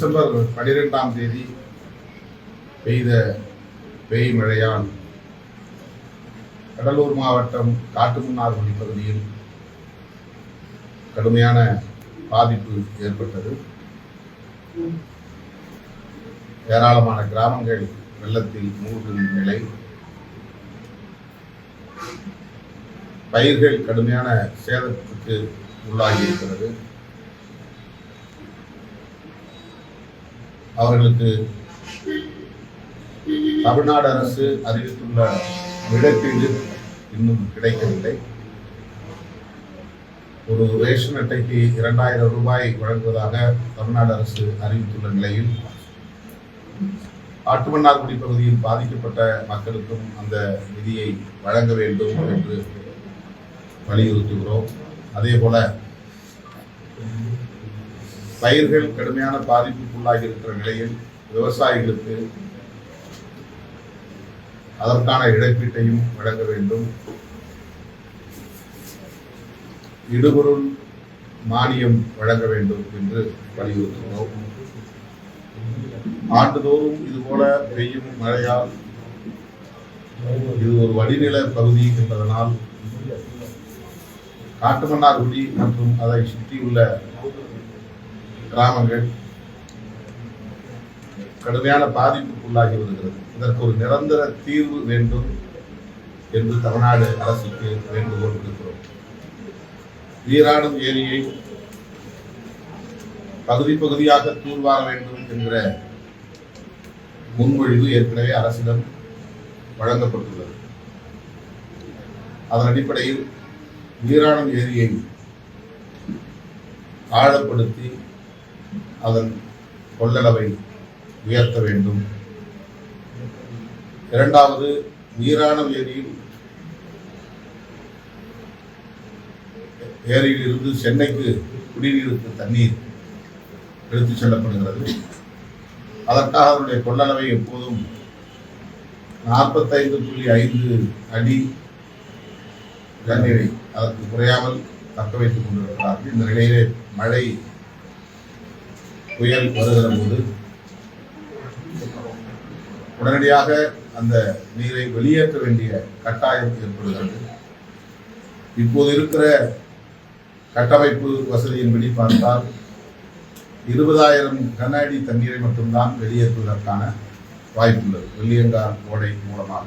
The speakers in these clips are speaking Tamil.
டிசம்பர் பனிரெண்டாம் தேதி பெய்த பெய் மழையால் கடலூர் மாவட்டம் காட்டுமன்னார்குடி பகுதியில் கடுமையான பாதிப்பு ஏற்பட்டது. ஏராளமான கிராமங்கள் வெள்ளத்தில் மூழ்கும் நிலை. பயிர்கள் கடுமையான சேதத்துக்கு உள்ளாகி அவர்களுக்கு தமிழ்நாடு அரசு அறிவித்துள்ள இழப்பீடு இன்னும் கிடைக்கவில்லை. ஒரு ரேஷன் அட்டைக்கு இரண்டாயிரம் ரூபாய் வழங்குவதாக தமிழ்நாடு அரசு அறிவித்துள்ள நிலையில் ஆட்டுமன்னார்குடி பகுதியில் பாதிக்கப்பட்ட மக்களுக்கும் அந்த நிதியை வழங்க வேண்டும் என்று வலியுறுத்துகிறோம். அதே போல பயிர்கள் கடுமையான பாதிப்புக்குள்ளாகி இருக்கிற நிலையில் விவசாயிகளுக்கு அதற்கான இழப்பீட்டையும் வழங்க வேண்டும். இடுபொருள் மானியம் வழங்க வேண்டும் என்று வலியுறுத்துகிறோம். ஆண்டுதோறும் இதுபோல பெய்யும் மழையால் இது ஒரு வடிநில பகுதி என்பதனால் காட்டுமன்னார்குடி மற்றும் அதை சுற்றியுள்ள கிராமங்கள் கடுமையான பாதிப்புக்குள்ளாகி வருகிறது. இதற்கு ஒரு நிரந்தர தீர்வு வேண்டும் என்று தமிழ்நாடு அரசுக்கு வேண்டுகோள் விடுக்கிறோம். வீராணம் ஏரியை பகுதி பகுதியாக தூர்வார வேண்டும் என்கிற முன்மொழிவு ஏற்கனவே அரசிடம் வழங்கப்பட்டுள்ளது. அதன் அடிப்படையில் வீராணம் ஏரியை ஆழப்படுத்தி அதன் கொள்ளளவை உயர்த்த வேண்டும். இரண்டாவது நீரான ஏரியில் ஏரியில் இருந்து சென்னைக்கு குடிநீருக்கு தண்ணீர் எடுத்துச் செல்லப்படுகிறது. அதற்காக அதனுடைய கொள்ளளவை எப்போதும் நாற்பத்தைந்து புள்ளி ஐந்து அடி தண்ணீரை அதற்கு குறையாமல் தக்க வைத்துக் கொண்டிருக்கிறார்கள். இந்த நிலையிலே மழை புயல் வருகிற போது உடனடியாக அந்த நீரை வெளியேற்ற வேண்டிய கட்டாயம் ஏற்படுகிறது. இப்போது இருக்கிற கட்டமைப்பு வசதியின்படி பார்த்தால் இருபதாயிரம் கன அடி தண்ணீரை மட்டும்தான் வெளியேற்றுவதற்கான வாய்ப்புள்ளது. வெள்ளியங்கார் ஓடை மூலமாக.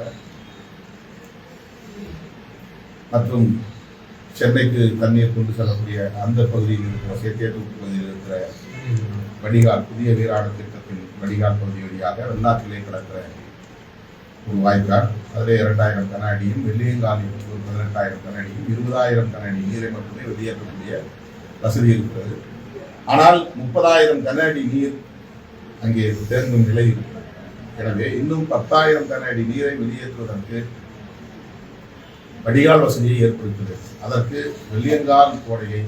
மற்றும் சென்னைக்கு தண்ணீர் கொண்டு செல்லக்கூடிய அந்த பகுதியில் இருக்கிற சேத்தியத்தூர் பகுதியில் இருக்கிற வடிகால் புதிய வீராண திட்டத்தின் வடிகால் பகுதி வழியாக வெள்ளாற்றிலே கிடக்கிற ஒரு வாய்க்கால் அதிலே இரண்டாயிரம் கன அடியும் வெள்ளியங்காலில் ஒரு பதினெட்டாயிரம் கன அடியும் இருபதாயிரம் கன அடி நீரை மட்டுமே வெளியேற்றக்கூடிய வசதி இருக்கிறது. ஆனால் முப்பதாயிரம் கன அடி நீர் அங்கே தேங்கும் நிலை இருக்கிறது எனவே இன்னும் பத்தாயிரம் கன அடி நீரை வெளியேற்றுவதற்கு வடிகால் வசதியை ஏற்படுத்துகிறது. அதற்கு வெள்ளியங்கால் கோடையை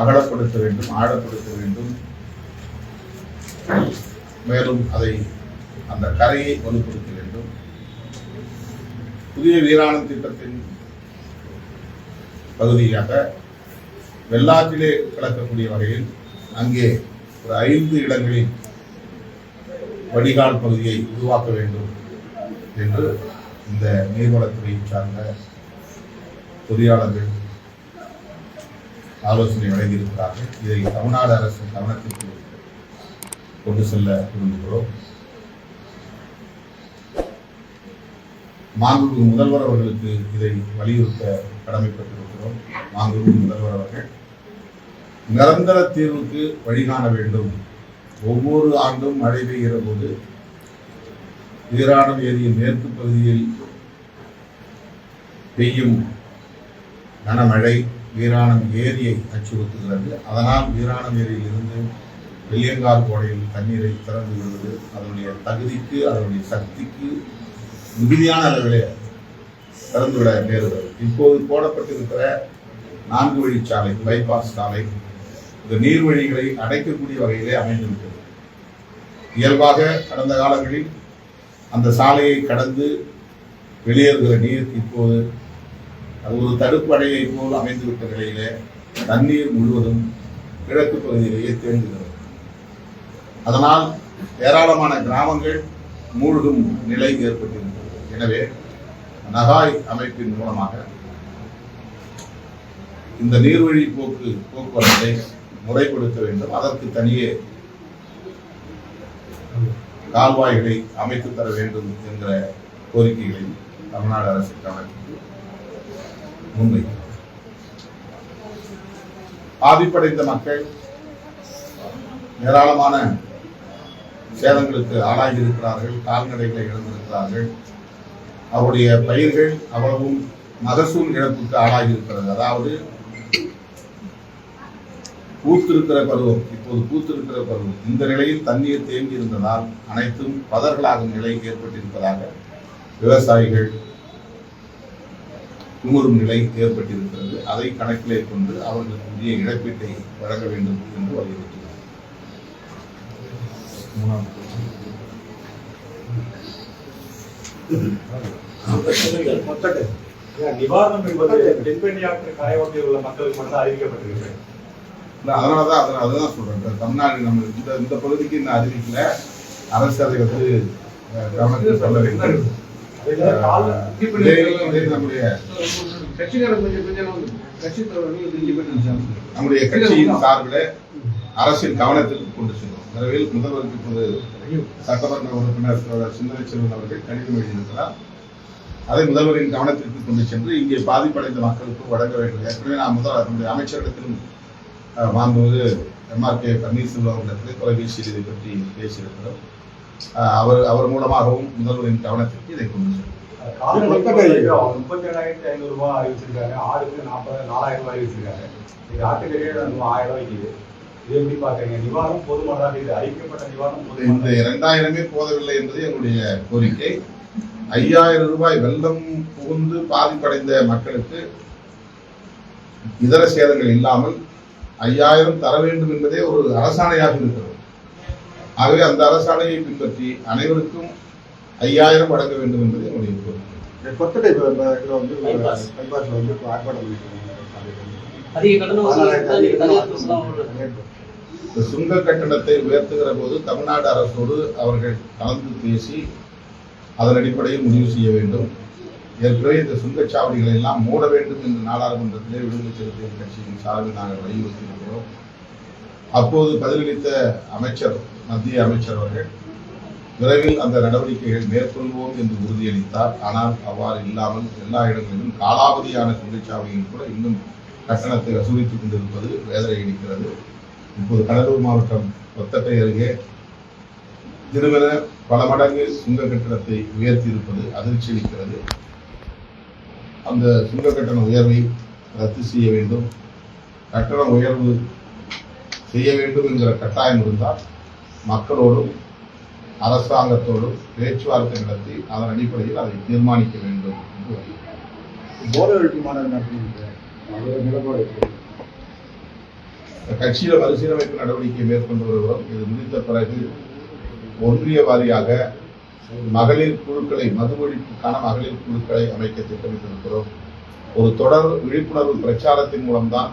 அகலப்படுத்த வேண்டும் ஆழப்படுத்த வேண்டும். மேலும் அதை அந்த கரையை வலுப்படுத்த வேண்டும். புதிய வீராணம் திட்டத்தின் பகுதியாக வெள்ளாற்றிலே கலக்கக்கூடிய வகையில் அங்கே ஒரு ஐந்து இடங்களில் வடிகால் பகுதியை உருவாக்க வேண்டும் என்று இந்த நீர்வளத்துறையை சார்ந்த பொறியாளர்கள் ஆலோசனை வழங்கியிருக்கிறார்கள் இதை தமிழ்நாடு அரசின் கவனத்திற்கு கொண்டு செல்ல விரும்புகிறோம். மாண்புமிகு முதல்வர் அவர்களுக்கு இதை வலியுறுத்த கடமைப்பட்டிருக்கிறோம். மாண்புமிகு முதல்வர் அவர்கள் நிரந்தர தீர்வுக்கு வழிகாண வேண்டும். ஒவ்வொரு ஆண்டும் மழை பெய்கிற போது வீராணம் ஏரியின் மேற்கு பகுதியில் பெய்யும் கனமழை வீராணம் ஏரியை அச்சுறுத்துகிறது. அதனால் வீராணம் ஏரியில் இருந்து வெள்ளியங்கால் கோடையில் தண்ணீரை திறந்து விடுவது அதனுடைய தகுதிக்கு அதனுடைய சக்திக்கு மிகுதியான அளவிலே திறந்துவிட நேருகிறது இப்போது போடப்பட்டிருக்கிற நான்கு வழிச்சாலை பைபாஸ் சாலை இந்த நீர்வழிகளை அடைக்கக்கூடிய வகையிலே அமைந்திருக்கிறது. இயல்பாக கடந்த காலங்களில் அந்த சாலையை கடந்து வெளியேறுகிற நீர் இப்போது அது ஒரு தடுப்பு போல் அமைந்துவிட்ட நிலையிலே தண்ணீர் முழுவதும் கிழக்கு பகுதியிலேயே தேங்குகிறது. அதனால் ஏராளமான கிராமங்கள் மூழ்கும் நிலை ஏற்பட்டிருக்கிறது. எனவே நகாய் அமைப்பின் மூலமாக இந்த நீர்வழி போக்கு போக்குவரத்தை முறைப்படுத்த வேண்டும். அதற்கு தனியே கால்வாய்களை அமைத்து தர வேண்டும் என்கிற கோரிக்கைகளை தமிழ்நாடு அரசு கவனத்திற்கு மும்பை. பாதிப்படைந்த மக்கள் ஏராளமான சேதங்களுக்கு ஆளாகியிருக்கிறார்கள் கால்நடைகளை இழந்திருக்கிறார்கள். அவருடைய பயிர்கள் அவ்வளவும் மகசூல் இழப்புக்கு ஆளாகியிருக்கிறது. அதாவது பூத்திருக்கிற பருவம் இப்போது பூத்திருக்கிற பருவம். இந்த நிலையில் தண்ணீர் தேங்கி இருந்ததால் அனைத்தும் பதர்களாகும் நிலை ஏற்பட்டிருப்பதாக விவசாயிகள் குமுறும் நிலை ஏற்பட்டிருக்கிறது. அதை கணக்கிலே கொண்டு அவர்களுக்கு உரிய இழப்பீட்டை வழங்க வேண்டும் என்று வலியுறுத்தினார். நிவாரணம் என்பது தென்பெண்ணியாற்று கரையோட்டில் உள்ள மக்களுக்கு மட்டும் அறிவிக்கப்பட்டிருக்கு இல்ல, அதனாலதான் அதை அதுதான் சொல்றேன் தமிழ்நாடு நம்ம இந்த இந்த பகுதிக்கு இந்த அறிவிக்கல. அரசு அதை வந்து கவனத்தில் சொல்ல வேண்டும். நம்முடைய கட்சியின் சார்பில் அரசின் கவனத்திற்கு கொண்டு செல்வோம். விரைவில் முதல்வருக்கு இப்போது சட்டமன்ற உறுப்பினர் தோழர் சிந்தனை செல்வன் அவர்கள் கடிதம் எழுதியிருக்கிறார். அதை முதல்வரின் கவனத்திற்கு கொண்டு சென்று இங்கே பாதிப்படைந்த மக்களுக்கு வழங்க வேண்டும். ஏற்கனவே நான் முதல் நம்முடைய அமைச்சரிடத்திலும் அஹ், மாண்புமிகு எம்ஆர் கே பன்னீர்செல்வம் அவர்களிடத்திலே தொலைபேசியில் இதை பற்றி பேசியிருக்கிறோம். அவர் அவர் மூலமாகவும் முதல்வரின் கவனத்திற்கு இதை கொண்டு முப்பத்தி ஏழாயிரத்தி ஐநூறு ரூபாய் அறிவிச்சிருக்காங்க. ஆடுக்கு நாற்பது நாலாயிரம் ரூபாய் அறிவிச்சிருக்காங்க. இது ஆட்டுக்கறியே நம்ம ஆயிரம் ரூபாய் விற்கிது இது எப்படி பாக்குறீங்க நிவாரணம் போதுமானதாக இது அறிவிக்கப்பட்ட நிவாரணம் இந்த? இரண்டாயிரமே போதவில்லை என்பது எங்களுடைய கோரிக்கை. ஐயாயிரம் ரூபாய் வெள்ளம் புகுந்து பாதிப்படைந்த மக்களுக்கு இதர சேதங்கள் இல்லாமல் ஐயாயிரம் தர வேண்டும் என்பதே ஒரு அரசாணையாக இருக்கிறது. ஆகவே அந்த அரசாணையை பின்பற்றி அனைவருக்கும் ஐயாயிரம் வழங்க வேண்டும் என்பது என்னுடைய கோரிக்கை. கொத்தடை வந்து. பைபாஸ்ல வந்து ஆர்ப்பாட்டம். இந்த சுங்க கட்டணத்தை உயர்த்துகிற போது தமிழ்நாடு அரசோடு அவர்கள் கலந்து பேசி அதன் அடிப்படையில் முடிவு செய்ய வேண்டும். ஏற்கனவே இந்த சுங்கச்சாவடிகளை எல்லாம் மூட வேண்டும் என்று நாடாளுமன்றத்திலே விடுதலை சிறுத்தைகள் கட்சியின் சார்பில் நாங்கள் வலியுறுத்தியிருக்கிறோம். அப்போது பதிலளித்த அமைச்சர் மத்திய அமைச்சர் அவர்கள் விரைவில் அந்த நடவடிக்கைகள் மேற்கொள்வோம் என்று உறுதியளித்தார். ஆனால் அவ்வாறு இல்லாமல் எல்லா இடங்களிலும் காலாவதியான சுங்கச்சாவடியில் கூட இன்னும் கட்டணத்தை வசூலித்துக் கொண்டிருப்பது வேதனை அளிக்கிறது இப்போது கடலூர் மாவட்டம் கொத்தட்டை அருகே திருமண பல மடங்கு சுங்க கட்டணத்தை உயர்த்தி இருப்பது அதிர்ச்சி அளிக்கிறது அந்த சுங்க கட்டண உயர்வை ரத்து செய்ய வேண்டும் கட்டண உயர்வு செய்ய வேண்டும் என்கிற கட்டாயம் இருந்தால் மக்களோடும் அரசாங்கத்தோடும் பேச்சுவார்த்தை நடத்தி அதன் அடிப்படையில் அதை தீர்மானிக்க வேண்டும் என்று கட்சியில மறுசீரமைப்பு நடவடிக்கை மேற்கொண்டு வருகிறோம். இது முடிந்த பிறகு ஒன்றிய வாரியாக மகளிர் குழுக்களை மது ஒழிப்புக்கான மகளிர் குழுக்களை அமைக்க திட்டமிட்டிருக்கிறோம். ஒரு தொடர் விழிப்புணர்வு பிரச்சாரத்தின் மூலம்தான்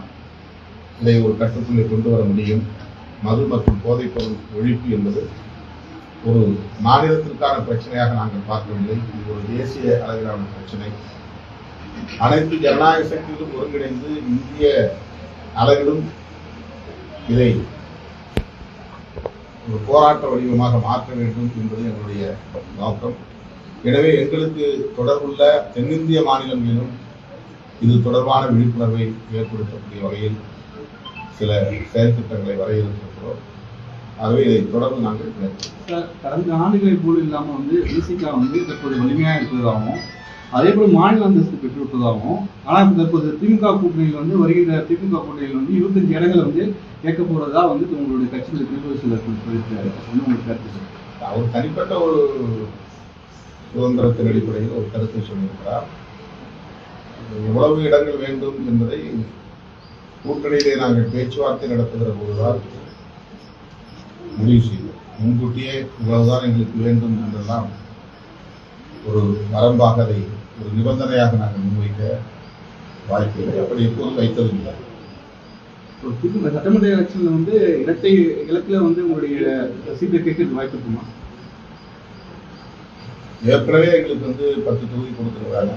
இதை ஒரு கட்டுக்குள்ளே கொண்டு வர முடியும். மது மற்றும் போதைப்பொருள் ஒழிப்பு என்பது ஒரு மாநிலத்திற்கான பிரச்சனையாக நாங்கள் பார்க்கவில்லை. இது ஒரு தேசிய அளவிலான பிரச்சனை. அனைத்து ஜனநாயக சக்திகளும் ஒருங்கிணைந்து இந்திய அளவிலும் இதை ஒரு போராட்ட வடிவமாக மாற்ற வேண்டும் என்பது எங்களுடைய நோக்கம். எனவே எங்களுக்கு தொடர்புள்ள தென்னிந்திய மாநிலங்களிலும் இது தொடர்பான விழிப்புணர்வை ஏற்படுத்தக்கூடிய வகையில் சில செயல் திட்டங்களை வரையறுத்திருக்கிறோம் ஆகவே இதை தொடர்ந்து நாங்கள். சார், கடந்த ஆண்டுகளை போல் இல்லாம வந்து விசிகா வந்து தற்போது வலிமையா இருக்கிறதாகவும் அதே போல மாநில அந்தஸ்து பெற்றுவிட்டதாகவும் ஆனா இப்ப தற்போது திமுக கூட்டணியில் வந்து வருகின்ற திமுக கூட்டணியில் வந்து இருபத்தஞ்சு இடங்களை வந்து கேட்க போறதா வந்து உங்களுடைய கட்சியில் இருக்கிற சிலர் சொல்லியிருக்காரு வந்து உங்களுக்கு கருத்து. அவர் தனிப்பட்ட ஒரு சுதந்திரத்தின் அடிப்படையில் ஒரு கருத்தை சொல்லியிருக்கிறார் எவ்வளவு இடங்கள் வேண்டும் என்பதை கூட்டணியிலே நாங்கள் பேச்சுவார்த்தை நடத்துகிற போதுதான் முடிவு செய்தோம் முன்கூட்டியே இவ்வளவுதான் எங்களுக்கு வேண்டும் என்றெல்லாம் ஒரு வரம்பாக அதை ஒரு நிபந்தனையாக நாங்கள் முன்வைக்க வாய்ப்பில்லை அப்படி எப்போதும் வைத்ததில்லை. இப்போ திமுக சட்டமன்ற எலெக்ஷன்ல வந்து இரட்டை இலக்குல வந்து உங்களுடைய சீட்டை கேட்கறது வாய்ப்பு இருக்குமா? ஏற்கனவே எங்களுக்கு வந்து பத்து தொகுதி கொடுத்துருக்காங்க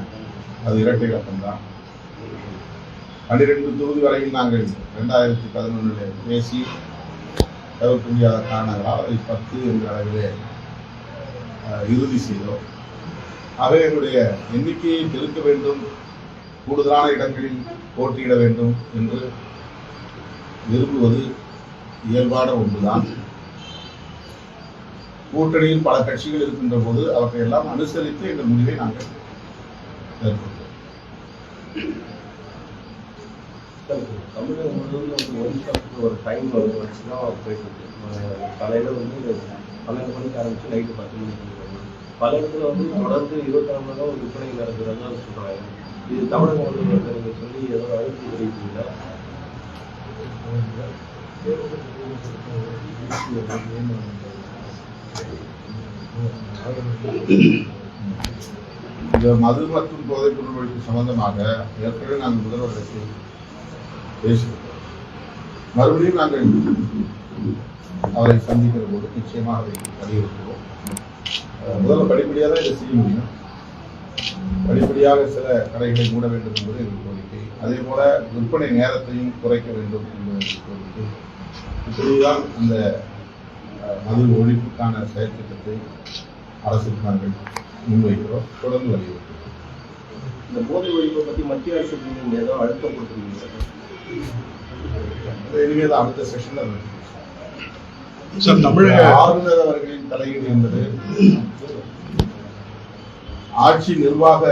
அது இரட்டை இலக்கம் தான். பன்னிரெண்டு தொகுதி வரையும் நாங்கள் ரெண்டாயிரத்தி பதினொன்றில் பேசி தவிர்க்க முடியாத காரணங்களால் அதை பத்து என்ற அளவிலே இறுதி செய்தோம். ஆகவே எங்களுடைய எண்ணிக்கையை பெருக்க வேண்டும் கூடுதலான இடங்களில் போட்டியிட வேண்டும் என்று விரும்புவது இயல்பான ஒன்றுதான். கூட்டணியில் பல கட்சிகள் இருக்கின்ற போது அவற்றை எல்லாம் அனுசரித்து இந்த முடிவை நாங்கள் மேற்கொள்வோம் தமிழகம் முழுவதும் வந்து ஒன் ஷாப்க்கு ஒரு டைம் வச்சு தான் போயிட்டு இருக்கு. காலையில வந்து பன்னெண்டு மணிக்கு ஆரம்பிச்சு நைட்டு பத்து மணிக்கு பல இடத்துல வந்து தொடர்ந்து இருபத்தாறு மணி நேரம் விற்பனை நடக்கிறதா சொல்றாங்க. இது தமிழக முதல்வர்கிட்ட நீங்க சொல்லி ஏதோ அழைப்பு தெரிவித்தீங்களா இந்த மது மற்றும் போதைப் பொருள் சம்பந்தமாக ஏற்கனவே நாங்கள் முதல்வர்களுக்கு பேசுகிறோம் மறுபடியும் நாங்கள் அவரை சந்திக்கிற போது நிச்சயமாக அதை வலியுறுத்துவோம் முதல்ல படிப்படியாக தான் இதை செய்ய முடியும். படிப்படியாக சில கடைகளை மூட வேண்டும் என்பது எங்கள் கோரிக்கை. அதே போல விற்பனை நேரத்தையும் குறைக்க வேண்டும் என்பது எங்கள் கோரிக்கை. இப்படிதான் அந்த மது ஒழிப்புக்கான செயற்திட்டத்தை அரசுக்கு நாங்கள் முன்வைக்கிறோம். தொடர்ந்து வலியுறுத்துகிறோம். இந்த போதை ஒழிப்பை பற்றி மத்திய அரசுக்கு நீங்கள் ஏதோ அழுத்தம் கொடுத்துருக்கீங்க. இனிமேல் அடுத்த செஷன்ல சார் தமிழக ஆளுநர் அவர்களின் தலையீடு என்பது ஆட்சி நிர்வாக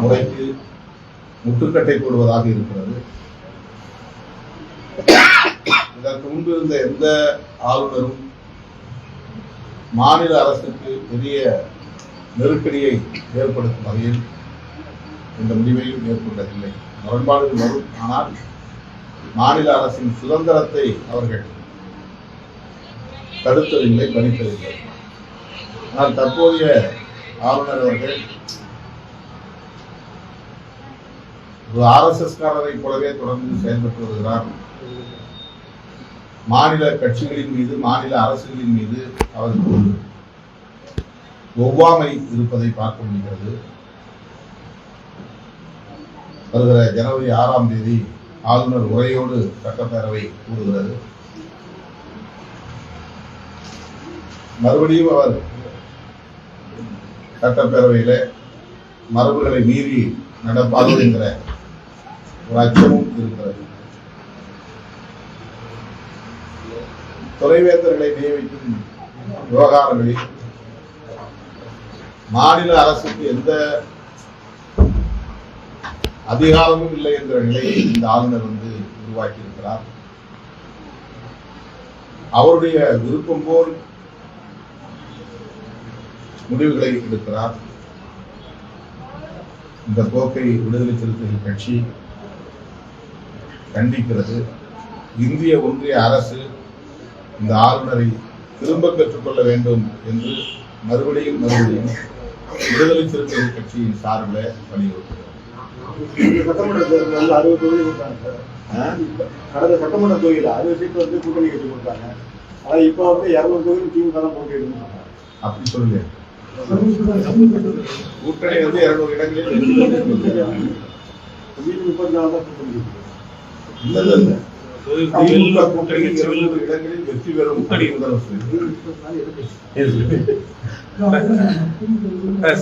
முறைக்கு முட்டுக்கட்டை போடுவதாக இருக்கிறது. இதற்கு முன்பு இருந்த எந்த ஆளுநரும் மாநில அரசுக்கு பெரிய நெருக்கடியை ஏற்படுத்தும் வகையில் இந்த முடிவையும் மேற்கொண்டதில்லை முரண்பாடுகள் வரும். ஆனால் மாநில அரசின் சுதந்திரத்தை அவர்கள் தடுத்ததில்லை பணித்ததில்லை ஆனால் தற்போதைய ஆளுநர் அவர்கள் ஒரு ஆர்எஸ்எஸ்காரரை போலவே தொடர்ந்து செயல்பட்டு வருகிறார். மாநில கட்சிகளின் மீது மாநில அரசுகளின் மீது அவருக்கு ஒவ்வாமை இருப்பதை பார்க்க முடிகிறது. வருகிற ஜனவரி ஆறாம் தேதி ஆளுநர் உரையோடு சட்டப்பேரவை கூறுகிறது மறுபடியும் அவர் சட்டப்பேரவையில் மரபுகளை மீறி நடப்பாது என்கிற ஒரு அச்சமும் இருக்கிறது. துறைவேந்தர்களை நியமிக்கும் விவகாரங்களில் மாநில அரசுக்கு எந்த அதிகாரமும் இல்லை என்ற நிலையை இந்த ஆளுநர் வந்து உருவாக்கி இருக்கிறார் அவருடைய விருப்பம் போல் முடிவுகளை எடுக்கிறார். இந்த போக்கை விடுதலை சிறுத்தைகள் கட்சி கண்டிக்கிறது. இந்திய ஒன்றிய அரசு இந்த ஆளுநரை திரும்ப பெற்றுக்கொள்ள வேண்டும் என்று மறுபடியும் மறுபடியும் விடுதலை சிறுத்தைகள் கட்சியின் சார்பில் வலியுறுத்துகிறது. சட்டமன்ற தேர்தலில் வந்து அறுபது தொகுதி கொடுத்தாங்க. சார் கடந்த சட்டமன்ற தொகுதியில் அறுபது சீட் வந்து கூட்டணி கட்சி கொடுத்தாங்க. ஆனா இப்போ வந்து இரநூறு தொகுதி திமுக தான் போட்டியிடுன்னு சொன்னாங்க அப்படி சொல்லல கூட்டணி வந்து இருநூறு இடங்களில். முப்பத்தி நாலு தான் கூட்டணி இல்ல இல்ல. கூட்டணி இடங்களில் வெற்றி பெறும்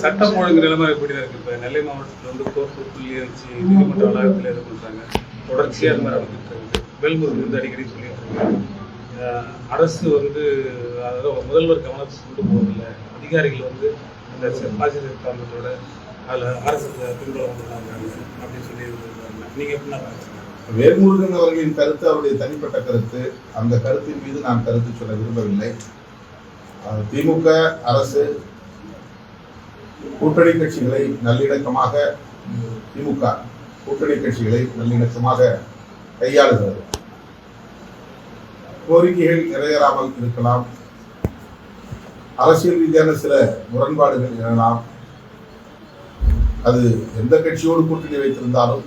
சட்டம் ஒழுங்கு நிலைமை எப்படி இருக்கு. இப்போ நெல்லை மாவட்டத்தில் வந்து கோர்ட்டு புள்ளி இருந்துச்சு நீதிமன்ற வளாகத்தில் இது பண்ணுறாங்க தொடர்ச்சியாக அது மாதிரி நடந்துட்டு இருக்குது. வேல்முருகன் வந்து அடிக்கடி சொல்லிட்டு இருக்காங்க அரசு வந்து அதாவது முதல்வர் கவனத்துக்கு கொண்டு போவதில்லை. அதிகாரிகள் வந்து அந்த பாசிட்டிவ் காரணத்தோட அதில் அரசு பின்புலம் அப்படின்னு சொல்லி இருக்காங்க நீங்கள் எப்படி வேல்முருகன் அவர்களின் கருத்து அவருடைய தனிப்பட்ட கருத்து அந்த கருத்தின் மீது நான் கருத்து சொல்ல விரும்பவில்லை. திமுக அரசு கூட்டணி கட்சிகளை நல்லிணக்கமாக திமுக கூட்டணி கட்சிகளை நல்லிணக்கமாக கையாளுகிறது. கோரிக்கைகள் நிறைவேறாமல் இருக்கலாம். அரசியல் ரீதியான சில முரண்பாடுகள் எழலாம் அது எந்த கட்சியோடு கூட்டணி வைத்திருந்தாலும்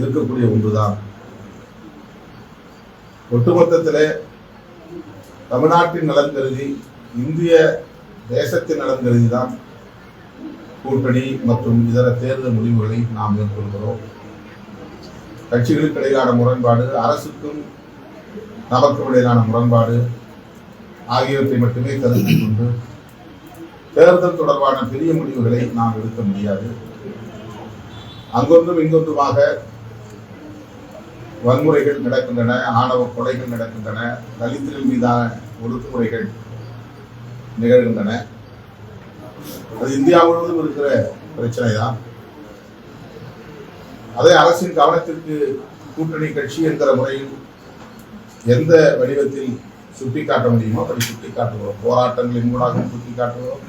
இருக்கக்கூடிய ஒன்றுதான். ஒட்டுமொத்தத்திலே தமிழ்நாட்டின் நலன் கருதி இந்திய தேசத்தின் நலன் கருதி தான் கூட்டணி மற்றும் இதர தேர்தல் முடிவுகளை நாம் மேற்கொள்கிறோம். கட்சிகளுக்கு இடையிலான முரண்பாடு அரசுக்கும் நமக்கும் இடையிலான முரண்பாடு ஆகியவற்றை மட்டுமே கருத்தில் கொண்டு தேர்தல் தொடர்பான பெரிய முடிவுகளை நாம் எடுக்க முடியாது. அங்கொன்றும் இங்கொன்றுமாக வன்முறைகள் நடக்கின்றன ஆணவ கொலைகள் நடக்கின்றன தலித்தின் மீதான ஒடுக்குமுறைகள் நிகழ்கின்றன. அது இந்தியா முழுவதும் இருக்கிற பிரச்சனை தான் அதை அரசின் கவனத்திற்கு கூட்டணி கட்சி என்கிற முறையில் எந்த வடிவத்தில் சுட்டிக்காட்ட முடியுமோ அப்படி சுட்டிக்காட்டுகிறோம். போராட்டங்களின் மூலமாகவும் சுட்டிக்காட்டுகிறோம்.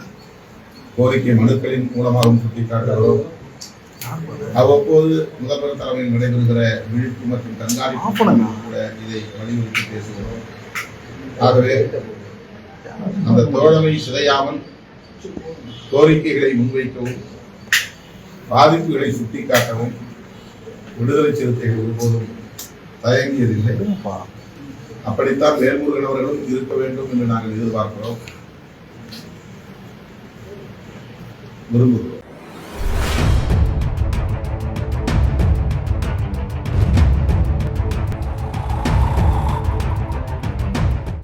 கோரிக்கை மனுக்களின் மூலமாகவும் சுட்டிக்காட்டுகிறோம். அவ்வப்போது முதல்வர் தலைமையில் நடைபெறுகிற விழிப்பு மற்றும் கண்காணிப்பு கூட இதை வலியுறுத்தி பேசுகிறோம். ஆகவே அந்த தோழமை சிதையாமல் கோரிக்கைகளை முன்வைக்கவும் பாதிப்புகளை சுட்டிக்காட்டவும் விடுதலை சிறுத்தைகள் ஒருபோதும் தயங்கியதில்லை. அப்படித்தான் வேல்முருகன் அவர்களும் இருக்க வேண்டும் என்று நாங்கள் எதிர்பார்க்கிறோம். விரும்புகிறோம்.